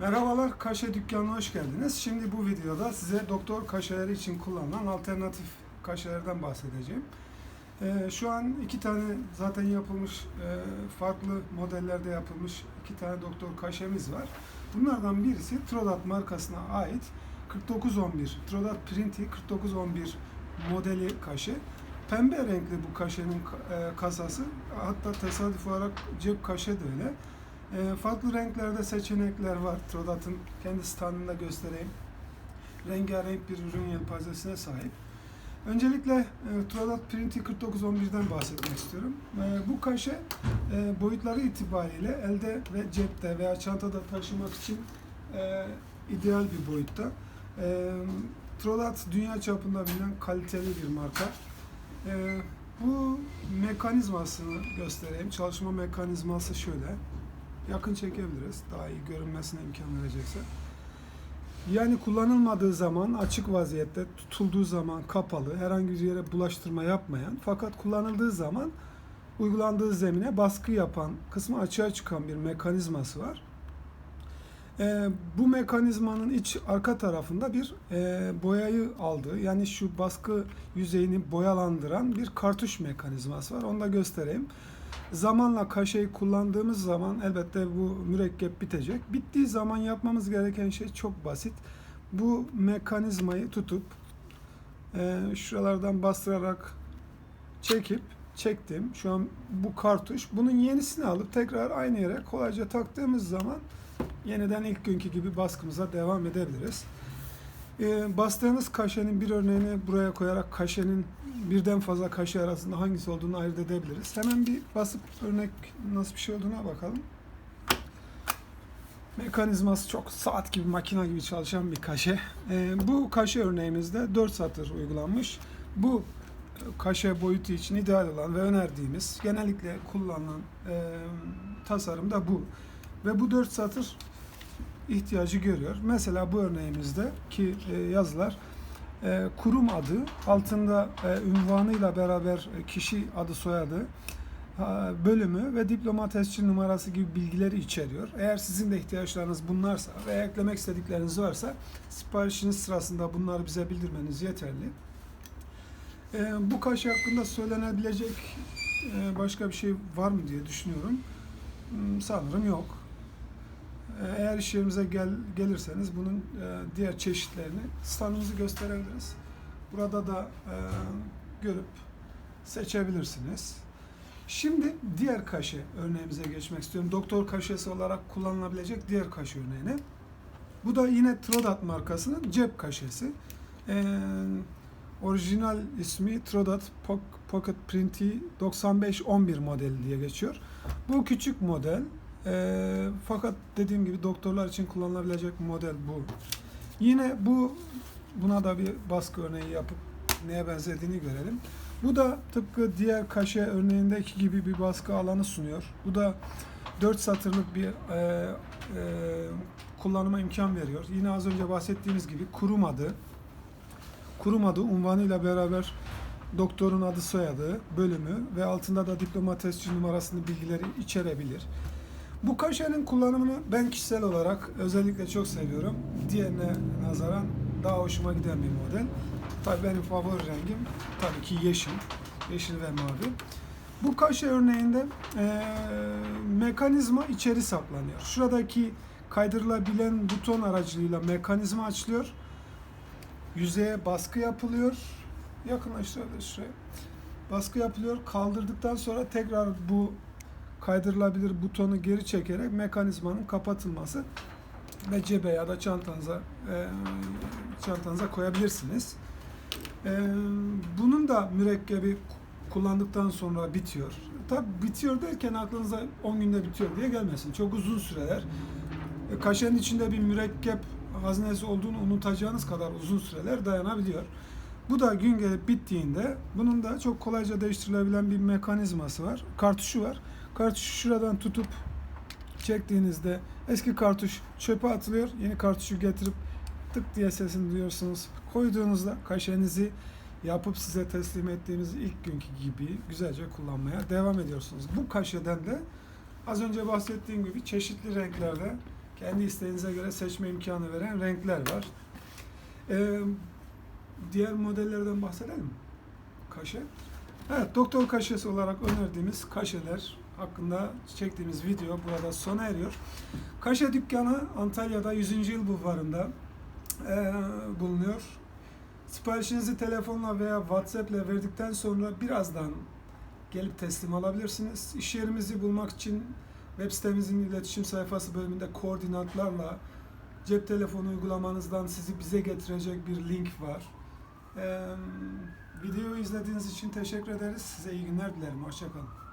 Merhabalar, kaşe dükkanına hoş geldiniz. Şimdi bu videoda size doktor kaşeleri için kullanılan alternatif kaşelerden bahsedeceğim. Ee, şu an iki tane zaten yapılmış, e, farklı modellerde yapılmış iki tane doktor kaşemiz var. Bunlardan birisi Trodat markasına ait 4911, Trodat Printi 4911 modeli kaşe. Pembe renkli bu kaşenin ka- e, kasası. Hatta tesadüf olarak cep kaşe de öyle. E, farklı renklerde seçenekler var. Trodat'ın kendi standında göstereyim. Rengarenk bir ürün yelpazesine sahip. Öncelikle e, Trodat Printi 4911'den bahsetmek istiyorum. E, bu kaşe e, boyutları itibariyle elde ve cepte veya çantada taşımak için e, ideal bir boyutta. E, Trodat dünya çapında bilinen kaliteli bir marka. E, bu mekanizmasını göstereyim. Çalışma mekanizması şöyle. Yakın çekebiliriz. Daha iyi görünmesine imkan verecekse. Yani kullanılmadığı zaman açık vaziyette, tutulduğu zaman kapalı, herhangi bir yere bulaştırma yapmayan fakat kullanıldığı zaman uygulandığı zemine baskı yapan, kısmı açığa çıkan bir mekanizması var. Ee, bu mekanizmanın iç arka tarafında bir e, boyayı aldığı, yani şu baskı yüzeyini boyalandıran bir kartuş mekanizması var. Onu da göstereyim. Zamanla kaşeyi kullandığımız zaman elbette bu mürekkep bitecek. Bittiği zaman yapmamız gereken şey çok basit. Bu mekanizmayı tutup e, şuralardan bastırarak çekip çektim. Şu an bu kartuş. Bunun yenisini alıp tekrar aynı yere kolayca taktığımız zaman yeniden ilk günkü gibi baskımıza devam edebiliriz. E, bastığımız kaşenin bir örneğini buraya koyarak kaşenin birden fazla kaşe arasında hangisi olduğunu ayırt edebiliriz. Hemen bir basıp örnek nasıl bir şey olduğuna bakalım. Mekanizması çok saat gibi, makina gibi çalışan bir kaşe. E, bu kaşe örneğimizde 4 satır uygulanmış. Bu kaşe boyutu için ideal olan ve önerdiğimiz, genellikle kullanılan e, tasarım da bu. Ve bu 4 satır ihtiyacı görüyor. Mesela bu örneğimizde ki e, yazılar e, kurum adı, altında e, ünvanıyla beraber kişi adı soyadı, bölümü ve diploma tescil numarası gibi bilgileri içeriyor. Eğer sizin de ihtiyaçlarınız bunlarsa ve eklemek istedikleriniz varsa siparişiniz sırasında bunları bize bildirmeniz yeterli. Bu kaşe hakkında söylenebilecek başka bir şey var mı diye düşünüyorum. Hmm, Sanırım yok. E, Eğer iş yerimize gel, gelirseniz bunun e, diğer çeşitlerini standımızı gösterebiliriz. Burada da e, görüp seçebilirsiniz. Şimdi diğer kaşe örneğimize geçmek istiyorum. Doktor kaşesi olarak kullanılabilecek diğer kaşe örneğine. Bu da yine Trodat markasının cep kaşesi. E, orijinal ismi Trodat Poc- Pocket Printy 9511 modeli diye geçiyor. Bu küçük model. Ee, fakat dediğim gibi doktorlar için kullanılabilecek model bu. Yine bu buna da bir baskı örneği yapıp neye benzediğini görelim. Bu da tıpkı diğer kaşe örneğindeki gibi bir baskı alanı sunuyor. Bu da 4 satırlık bir e, e, kullanıma imkan veriyor. Yine az önce bahsettiğimiz gibi kurum adı, kurum adı unvanıyla beraber doktorun adı soyadı, bölümü ve altında da diploma tescil numarasını bilgileri içerebilir. Bu kaşenin kullanımını ben kişisel olarak özellikle çok seviyorum. Diğerine nazaran daha hoşuma giden bir model. Tabii benim favori rengim tabii ki yeşil. Yeşil ve mavi. Bu kaşe örneğinde eee, mekanizma içeri saklanıyor. Şuradaki kaydırılabilen buton aracılığıyla mekanizma açılıyor. Yüzeye baskı yapılıyor. Yakınlaştırabiliriz şuraya. Baskı yapılıyor. Kaldırdıktan sonra tekrar bu kaydırılabilir butonu geri çekerek mekanizmanın kapatılması ve cebe ya da çantanıza e, çantanıza koyabilirsiniz. E, bunun da mürekkebi kullandıktan sonra bitiyor. Tabi bitiyor derken aklınıza 10 günde bitiyor diye gelmesin. Çok uzun süreler. E, kaşenin içinde bir mürekkep haznesi olduğunu unutacağınız kadar uzun süreler dayanabiliyor. Bu da gün gelip bittiğinde bunun da çok kolayca değiştirilebilen bir mekanizması var. Kartuşu var. Kartuşu şuradan tutup çektiğinizde eski kartuş çöpe atılıyor. Yeni kartuşu getirip tık diye sesini duyuyorsunuz. Koyduğunuzda kaşenizi yapıp size teslim ettiğimiz ilk günkü gibi güzelce kullanmaya devam ediyorsunuz. Bu kaşeden de az önce bahsettiğim gibi çeşitli renklerde kendi isteğinize göre seçme imkanı veren renkler var. Ee, diğer modellerden bahsedelim mi? Kaşe. Evet, doktor kaşesi olarak önerdiğimiz kaşeler hakkında çektiğimiz video burada sona eriyor. Kaşe dükkanı Antalya'da 100. yıl bulvarında eee, bulunuyor. Siparişinizi telefonla veya WhatsApp ile verdikten sonra birazdan gelip teslim alabilirsiniz. İş yerimizi bulmak için web sitemizin iletişim sayfası bölümünde koordinatlarla cep telefonu uygulamanızdan sizi bize getirecek bir link var. Eee videoyu izlediğiniz için teşekkür ederiz. Size iyi günler dilerim. Hoşçakalın.